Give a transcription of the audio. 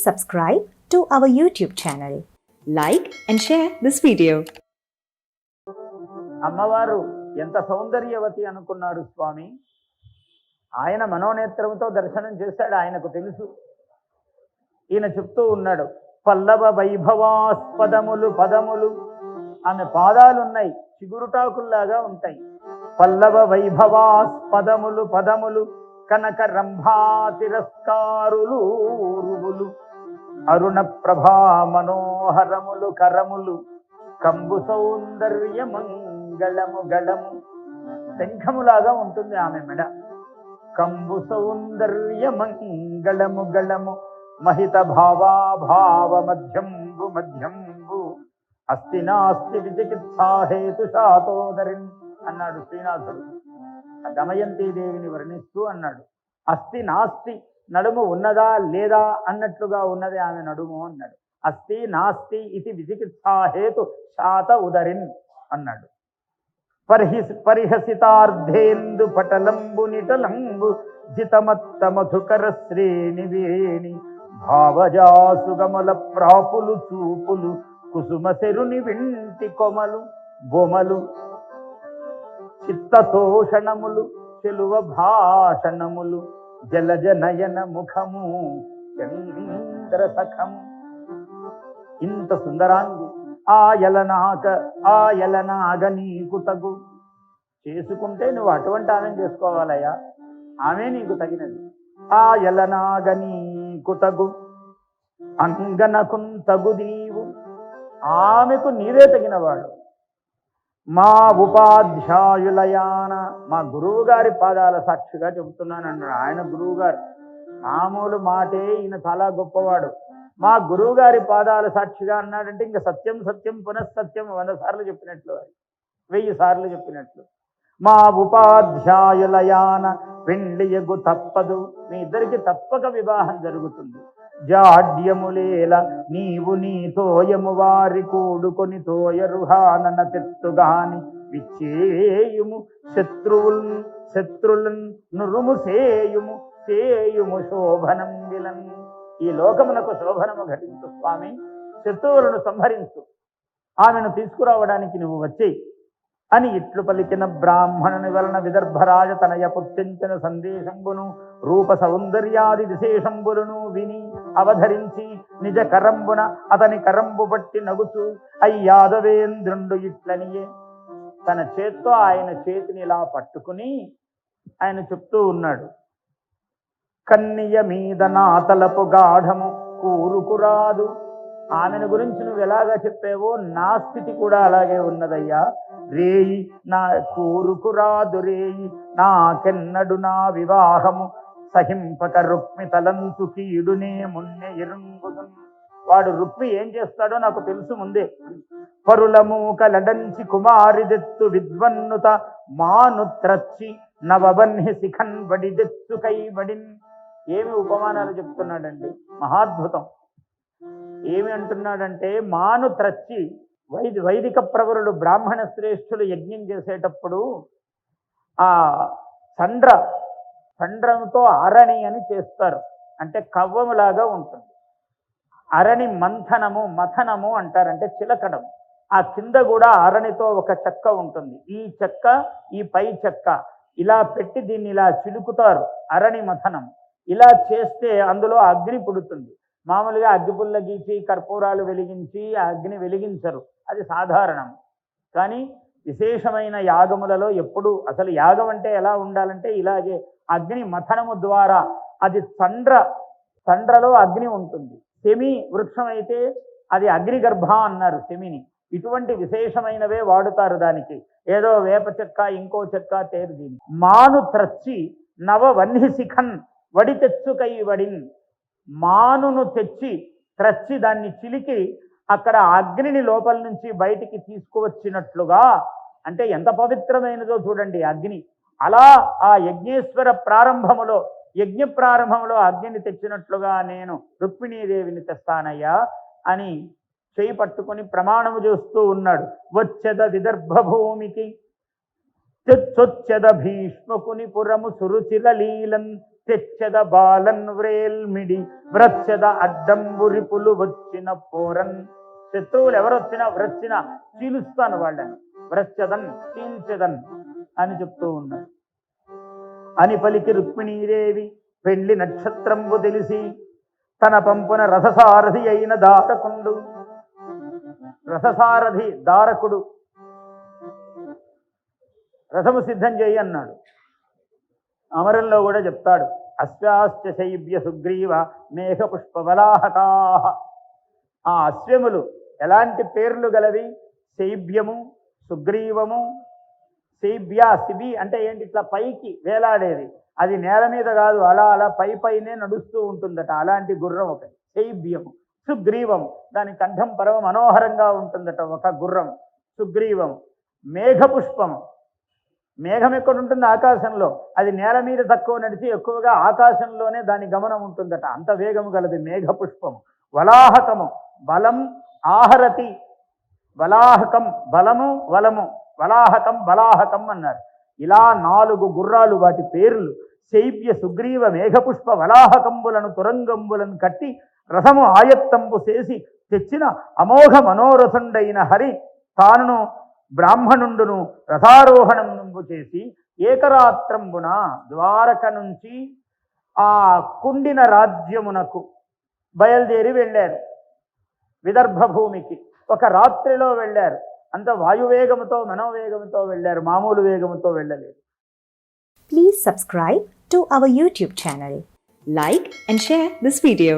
subscribe to our YouTube channel. Like and share this video. అమ్మవారు ఎంత సౌందర్యవతి అనుకున్నారు స్వామి ఆయన మనోనేత్రంతో దర్శనం చేశాడు ఆయనకు తెలుసు ఈయన చెప్తూ ఉన్నాడు పల్లవ వైభవాస్పదములు పదములు ఆమె పాదాలున్నాయి చిగురుటాకుల్లాగా ఉంటాయి పల్లవ వైభవాస్పదములు పదములు కనక రంభా తిరస్కారులు అరుణ ప్రభా మనోహరములు కరములు కంబు సౌందర్య మంగళము గళము. శంఖములాగా ఉంటుంది ఆమె మెడ. కంబు సౌందర్య మంగళము గళము. మహిత భావాభావ మధ్యంబు మధ్యంబు. అస్తి నాస్తి విచికిత్సాహేతు శాతోదరిన్ అన్నాడు శ్రీనాథుడు. దమయంతి దేవిని వర్ణిస్తూ అన్నాడు. అస్తి నాస్తి నడుము ఉన్నదా లేదా అన్నట్లుగా ఉన్నది ఆమె నడుము అన్నాడు. అస్తి నాస్తి ఇది విచికిత్సాహేతు శాత ఉదరిన్ అన్నాడు. పరిహి పరిహసితార్థేందు పటలంబు నిటలంబు జితమత్త మధుకర శ్రేణి వేణి భావజాసుగమల ప్రాపులు చూపులు కుసుమ శరుని వింటి కొమలు బొమలు చిత్తతోషణములు చెలువ భాషణములు జలజ నయన ముఖము చంద్ర సఖము ఇంత సుందరాంగి ఆ ఆయలనాగ ఆ నీకు తగు. చేసుకుంటే నువ్వు అటువంటి ఆమె చేసుకోవాలయ్యా. ఆమె నీకు తగినది. ఆ నీకు తగు. అంగనకున్ తగు దీవు ఆమెకు నీవే తగినవాడు. మా ఉపాధ్యాయులయాన మా గురువు గారి పాదాల సాక్షిగా చెబుతున్నాను అన్నాడు ఆయన గురువు గారు మామూలు మాటే ఈయన చాలా గొప్పవాడు. మా గురువు గారి పాదాల సాక్షిగా అన్నాడంటే ఇంకా సత్యం సత్యం పునఃసత్యం వంద సార్లు చెప్పినట్లు వెయ్యి సార్లు చెప్పినట్లు. మా ఉపాధ్యాయులయాన పెండియగు తప్పదు మీ ఇద్దరికి తప్పక వివాహం జరుగుతుంది. జాడ్యములేల నీవు నీ తోయము వారి కూడుకొని తోయరుహానన తెత్తుగాని విచ్చేయుము. శత్రువుల్ శత్రులన్ నురుము సేయుము సేయుము శోభనం విలన్. ఈ లోకమునకు శోభనము ఘటించు స్వామి. శత్రువులను సంహరించు. ఆమెను తీసుకురావడానికి నువ్వు వచ్చేయి అని ఇట్లు పలికిన బ్రాహ్మణుని వలన విదర్భరాజ తనయ పుట్టించిన సందేశంబును రూప సౌందర్యాది విశేషంబులను విని అవధరించి నిజ కరంబున అతని కరంబు బట్టి నగుచు అయ్యాదవేంద్రుండు ఇట్లనియే. తన చేత్తో ఆయన చేతిని ఇలా పట్టుకుని ఆయన చెప్తూ ఉన్నాడు. కన్నియ మీద నా తలపు గాఢము కూరుకురాదు. ఆమెను గురించి నువ్వు ఎలాగా చెప్పావో నా స్థితి కూడా అలాగే ఉన్నదయ్యా. రేయి నా కూరుకురాదు రేయి నాకెన్నడు నా వివాహము సహింపక రుక్మి తలంతు కీడునే మున్నె ఇరుంగుదు వాడు రుక్మి ఏం చేస్తాడో నాకు తెలుసు ముందే. పరులమూక లడంచి కుమారిదెత్తు విద్వన్నుత మాను త్రచ్చి నవబన్హి శిఖన్ బడిదెత్తు కైబడిన్ ఏమి ఉపమానాలు చెప్తున్నాడండి? మహాద్భుతం. ఏమి అంటున్నాడంటే మాను త్రచ్చి వైది వైదిక ప్రవరుడు బ్రాహ్మణ శ్రేష్ఠులు యజ్ఞం చేసేటప్పుడు ఆ సండ్ర చండ్రంతో అరణి అని చేస్తారు. అంటే కవ్వములాగా ఉంటుంది. అరణి మంథనము మథనము అంటారంటే చిలకడం. ఆ కింద కూడా అరణితో ఒక చెక్క ఉంటుంది. ఈ చెక్క ఈ పై చెక్క ఇలా పెట్టి దీన్ని ఇలా చిలుకుతారు. అరణి మథనం. ఇలా చేస్తే అందులో అగ్ని పుడుతుంది. మామూలుగా అగ్గిపుల్ల గీచి కర్పూరాలు వెలిగించి ఆ అగ్ని వెలిగించరు. అది సాధారణం. కానీ విశేషమైన యాగములలో ఎప్పుడు అసలు యాగం అంటే ఎలా ఉండాలంటే ఇలాగే అగ్ని మథనము ద్వారా అది చండ్ర చండ్రలో అగ్ని ఉంటుంది. సెమి వృక్షం అయితే అది అగ్నిగర్భ అన్నారు సెమిని ఇటువంటి విశేషమైనవే వాడుతారు దానికి. ఏదో వేప చెక్క ఇంకో చెక్క తేరు దీని. మాను త్రచ్చి నవ వన్హిశిఖన్ వడి తెచ్చుకై వడిన్. మానును తెచ్చి త్రచ్చి దాన్ని చిలికి అక్కడ అగ్నిని లోపల నుంచి బయటికి తీసుకువచ్చినట్లుగా అంటే ఎంత పవిత్రమైనదో చూడండి అగ్ని. అలా ఆ యజ్ఞేశ్వర ప్రారంభములో యజ్ఞ ప్రారంభంలో అగ్నిని తెచ్చినట్లుగా నేను రుక్మిణీదేవిని తెస్తానయ్యా అని చేయి పట్టుకొని ప్రమాణము చేస్తూ ఉన్నాడు. వచ్చెద విదర్భ భూమికి తెచ్చొచ్చెద భీష్మకుని పురము సురుచిల లీలన్ తెచ్చెద బాలన్ వ్రేల్మిడి వ్రచ్చెద అడ్డంబురిపులు వచ్చిన పోరన్. శత్రువులు ఎవరొచ్చినా వ్రచ్చిన చీలుస్తాను వాళ్ళని. వ్రచ్చదన్ చీల్చదన్ అని చెప్తూ ఉన్నాడు. అని పలికి రుక్మిణీదేవి పెళ్ళి నక్షత్రంబు తెలిసి తన పంపున రథసారథి అయిన దారకుండు. రథసారథి దారకుడు రథము సిద్ధం చేయి అన్నాడు. అమరంలో కూడా చెప్తాడు అశ్వాశ్చ శైవ్య సుగ్రీవ మేఘ పుష్పబలాహకా ఆ అశ్వములు ఎలాంటి పేర్లు గలవి? శైభ్యము సుగ్రీవము శైబ్య శిబి అంటే ఏంటి? ఇట్లా పైకి వేలాడేది. అది నేల మీద కాదు అలా అలా పై పైనే నడుస్తూ ఉంటుందట. అలాంటి గుర్రం ఒకటి శైబ్యము సుగ్రీవము. దాని కంఠం పరమ మనోహరంగా ఉంటుందట ఒక గుర్రం. సుగ్రీవము మేఘపుష్పము. మేఘం ఎక్కడ ఉంటుంది ఆకాశంలో. అది నేల మీద తక్కువ నడిచి ఎక్కువగా ఆకాశంలోనే దాని గమనం ఉంటుందట. అంత వేగము గలది మేఘపుష్పము. వలాహకము బలం ఆహరతి వలాహకం బలము వలము. వలాహకం బలాహకం అన్నారు. ఇలా నాలుగు గుర్రాలు వాటి పేర్లు శైవ్య సుగ్రీవ మేఘపుష్ప వలాహకంబులను తురంగంబులను కట్టి రథము ఆయత్తంబు చేసి తెచ్చిన అమోఘ మనోరథుండైన హరి తానును బ్రాహ్మణుండును రథారోహణంబు చేసి ఏకరాత్రంబున ద్వారక నుంచి ఆ కుండిన రాజ్యమునకు బయలుదేరి వెళ్ళారు. విదర్భ భూమికి ఒక రాత్రిలో వెళ్ళారు. అంత వాయువేగంతో మనోవేగంతో వెళ్ళారు. మామూలు వేగంతో వెళ్ళలేదు. Please subscribe to our YouTube channel like and share this video